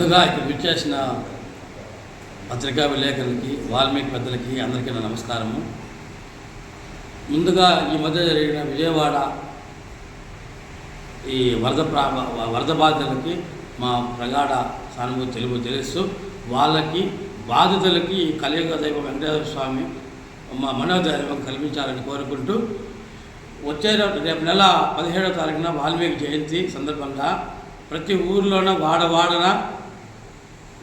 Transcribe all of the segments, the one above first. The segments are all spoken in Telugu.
విచ్చేసిన పత్రికా విలేకరులకి వాల్మీకి పెద్దలకి అందరికీ నా నమస్కారము. ముందుగా ఈ మధ్య జరిగిన విజయవాడ ఈ వరద ప్రా వరద బాధితులకి మా ప్రగాఢ సానుభూతి తెలుగు తెలుస్తూ వాళ్ళకి బాధితులకి ఈ కలియుగ దైవం వెంకటేశ్వర స్వామి మా మనోధైర్యం కల్పించాలని కోరుకుంటూ వచ్చే రేపు నెల పదిహేడో తారీఖున వాల్మీకి జయంతి సందర్భంగా ప్రతి ఊర్లోనూ వాడవాడన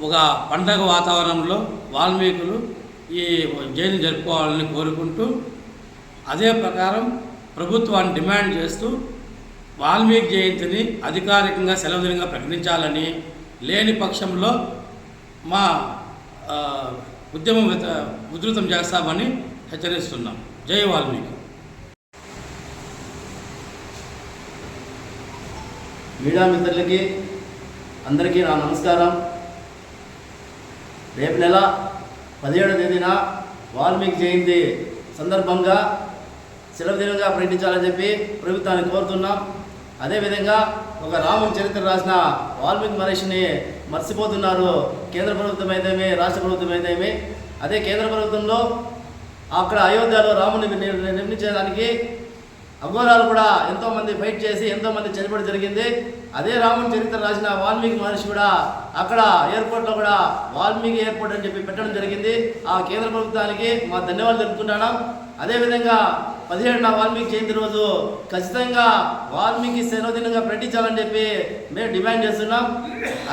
ఒక పండగ వాతావరణంలో వాల్మీకులు ఈ జయంతి జరుపుకోవాలని కోరుకుంటూ అదే ప్రకారం ప్రభుత్వాన్ని డిమాండ్ చేస్తూ వాల్మీకి జయంతిని అధికారికంగా సెలవు దినంగా ప్రకటించాలని లేని పక్షంలో మా ఉద్యమం ఉధృతం చేస్తామని హెచ్చరిస్తున్నాం. జై వాల్మీకి. మీడియా మిత్రులకి అందరికీ నా నమస్కారం. రేపు నెల పదిహేడవ తేదీన వాల్మీకి జయంతి సందర్భంగా సెలవు దినంగా ప్రకటించాలని చెప్పి ప్రభుత్వాన్ని కోరుతున్నాం. అదేవిధంగా ఒక రామం చరిత్ర రాసిన వాల్మీకి మహర్షిని మర్చిపోతున్నారు. కేంద్ర ప్రభుత్వం అయితేమి రాష్ట్ర ప్రభుత్వం అయితేమి. అదే కేంద్ర ప్రభుత్వంలో అక్కడ అయోధ్యలో రాముని నిర్మించడానికి అఘోరాలు కూడా ఎంతో మంది ఫైట్ చేసి ఎంతో మంది చనిపోవడం జరిగింది. అదే రాముని చరిత్ర రాసిన వాల్మీకి మహర్షి కూడా అక్కడ ఎయిర్పోర్ట్లో కూడా వాల్మీకి ఎయిర్పోర్ట్ అని చెప్పి పెట్టడం జరిగింది. ఆ కేంద్ర ప్రభుత్వానికి మా ధన్యవాదాలు తెలుపుకుంటున్నాం అదేవిధంగా పదిహేడున వాల్మీకి జయంతి రోజు ఖచ్చితంగా వాల్మీకి సెలవు దినంగా ప్రకటించాలని చెప్పి మేము డిమాండ్ చేస్తున్నాం.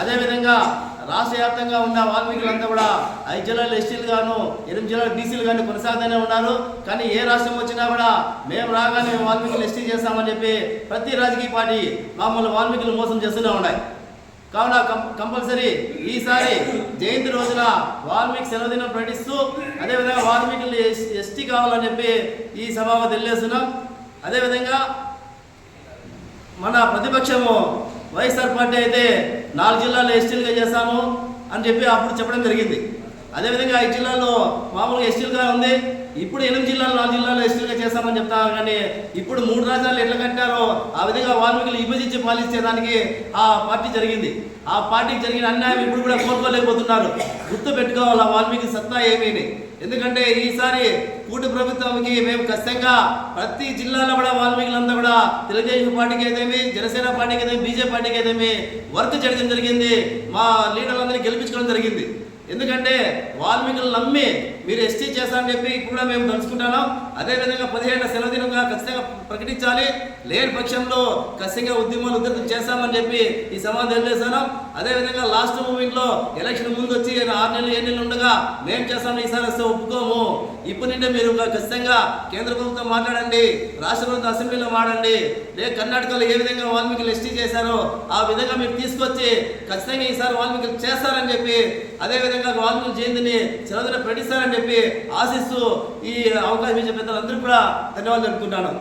అదేవిధంగా రాష్ట్ర వ్యాప్తంగా ఉన్న వాల్మీకులంతా కూడా ఐదు జిల్లాలు ఎస్టీలు గాను ఎనిమిది జిల్లాలు బీసీలు కానీ కొనసాగుతూనే ఉన్నారు. కానీ ఏ రాష్ట్రం వచ్చినా కూడా మేము రాగానే మేము వాల్మీకులు ఎస్టీ చేస్తామని చెప్పి ప్రతి రాజకీయ పార్టీ మామూలు వాల్మీకులు మోసం చేస్తూనే ఉన్నాయి. కావున కం- కంపల్సరీ ఈసారి జయంతి రోజున వాల్మీకి సెలవుదినం ప్రకటిస్తూ అదేవిధంగా వాల్మీకులు ఎస్- ఎస్టీ కావాలని చెప్పి ఈ సభ తెలియజేస్తున్నాం అదేవిధంగా మన ప్రతిపక్షము వైఎస్ఆర్ పార్టీ అయితే నాలుగు జిల్లాల్లో ఎస్టీలుగా చేస్తాము అని చెప్పి అప్పుడు చెప్పడం జరిగింది. అదేవిధంగా ఐదు జిల్లాల్లో మామూలుగా ఎస్టీలుగా ఉంది. ఇప్పుడు ఎనిమిది జిల్లాలు నాలుగు జిల్లాలో ఎస్టీలుగా చేస్తామని చెప్తారు కానీ ఇప్పుడు మూడు రాజ్యాలు ఎట్లా కట్టారో ఆ విధంగా వాల్మీకులు విభజించి పాలించేదానికి ఆ పార్టీ జరిగింది. ఆ పార్టీకి జరిగిన అన్యాయం ఇప్పుడు కూడా కోరుకోలేకపోతున్నారు గుర్తు పెట్టుకోవాలి వాల్మీకి సత్తా ఏమీ ఎందుకంటే ఈసారి కూటి ప్రభుత్వంకి మేము ఖచ్చితంగా ప్రతి జిల్లాలో కూడా వాల్మీకులంతా కూడా తెలుగుదేశం పార్టీకి ఏదేమి జనసేన పార్టీకి అయితే బీజేపీ పార్టీకి ఏదేమి వర్క్ చేయడం జరిగింది. మా లీడర్లందరినీ గెలిపించుకోవడం జరిగింది. ఎందుకంటే వాల్మీకులు నమ్మి మీరు ఎస్టీ చేస్తారని చెప్పి కూడా మేము తలుచుకుంటున్నాం. అదేవిధంగా పదిహేడు సెలవు దినంగా ఖచ్చితంగా ప్రకటించాలి. లేని పక్షంలో ఖచ్చితంగా ఉద్యమాలు ఉధృతం చేస్తామని చెప్పి ఈ సమాధానం తెలియజేశాను అదేవిధంగా లాస్ట్ మూమెంట్లో ఎలక్షన్ ముందు వచ్చి ఆరు నెలలు ఏడు నెలలు ఉండగా మేము చేస్తామని ఈసారి వస్తే ఒప్పుకోము. ఇప్పుడు నుండి మీరు ఖచ్చితంగా కేంద్ర ప్రభుత్వం మాట్లాడండి రాష్ట్ర ప్రభుత్వం అసెంబ్లీలో మాట్లాడండి. లే కర్ణాటకలో ఏ విధంగా వాల్మీకులు ఎస్టీ చేశారో ఆ విధంగా మీరు తీసుకొచ్చి ఖచ్చితంగా ఈసారి వాల్మీకులు చేస్తారని చెప్పి అదేవిధంగా వాల్మీకుల జయంతిని సెలవుదిన ప్రకటిస్తారని చెప్పి ఆశిస్తూ ఈ అవకాశం ఇచ్చే పెద్దలందరూ కూడా ధన్యవాదాలు తెలుపుకుంటాను